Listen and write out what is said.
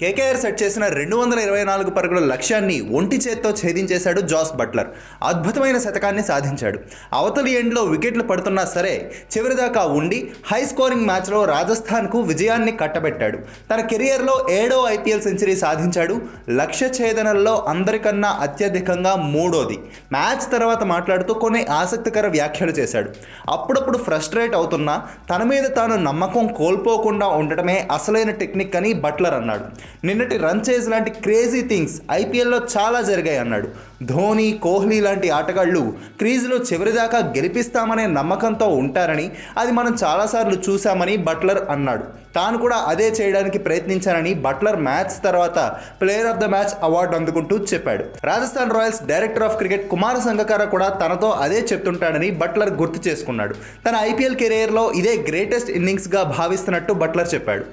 KKR set చేసిన రెండు వందల ఇరవై నాలుగు పరుగుల లక్ష్యాన్ని ఒంటి చేత్తో ఛేదించేశాడు జాస్ బట్లర్. అద్భుతమైన శతకాన్ని సాధించాడు. అవతలి ఎండ్లో వికెట్లు పడుతున్నా సరే చివరిదాకా ఉండి హై స్కోరింగ్ మ్యాచ్లో రాజస్థాన్కు విజయాన్ని కట్టబెట్టాడు. తన కెరియర్లో ఏడో ఐపీఎల్ సెంచరీ సాధించాడు. లక్ష్య ఛేదనల్లో అందరికన్నా అత్యధికంగా మూడోది. మ్యాచ్ తర్వాత మాట్లాడుతూ కొన్ని ఆసక్తికర వ్యాఖ్యలు చేశాడు. అప్పుడప్పుడు ఫ్రస్ట్రేట్ అవుతున్నా తన మీద తాను నమ్మకం కోల్పోకుండా ఉండటమే అసలైన టెక్నిక్ అని బట్లర్ అన్నాడు. నిన్నటి రన్ చేజ్ లాంటి క్రేజీ థింగ్స్ ఐపీఎల్లో చాలా జరిగాయి అన్నాడు. ధోని కోహ్లీ లాంటి ఆటగాళ్ళు క్రీజులో చివరిదాకా గెలిపిస్తామనే నమ్మకంతో ఉంటారని అది మనం చాలాసార్లు చూశామని బట్లర్ అన్నాడు. తాను కూడా అదే చేయడానికి ప్రయత్నించానని బట్లర్ మ్యాచ్ తర్వాత player of the match award అందుకుంటూ చెప్పాడు. Rajasthan Royals director of cricket Kumar Sangakkara కూడా తనతో అదే చెప్తుంటాడని బట్లర్ గుర్తు చేసుకున్నాడు. తన ఐపీఎల్ కెరియర్లో ఇదే గ్రేటెస్ట్ ఇన్నింగ్స్గా భావిస్తున్నట్టు బట్లర్ చెప్పాడు.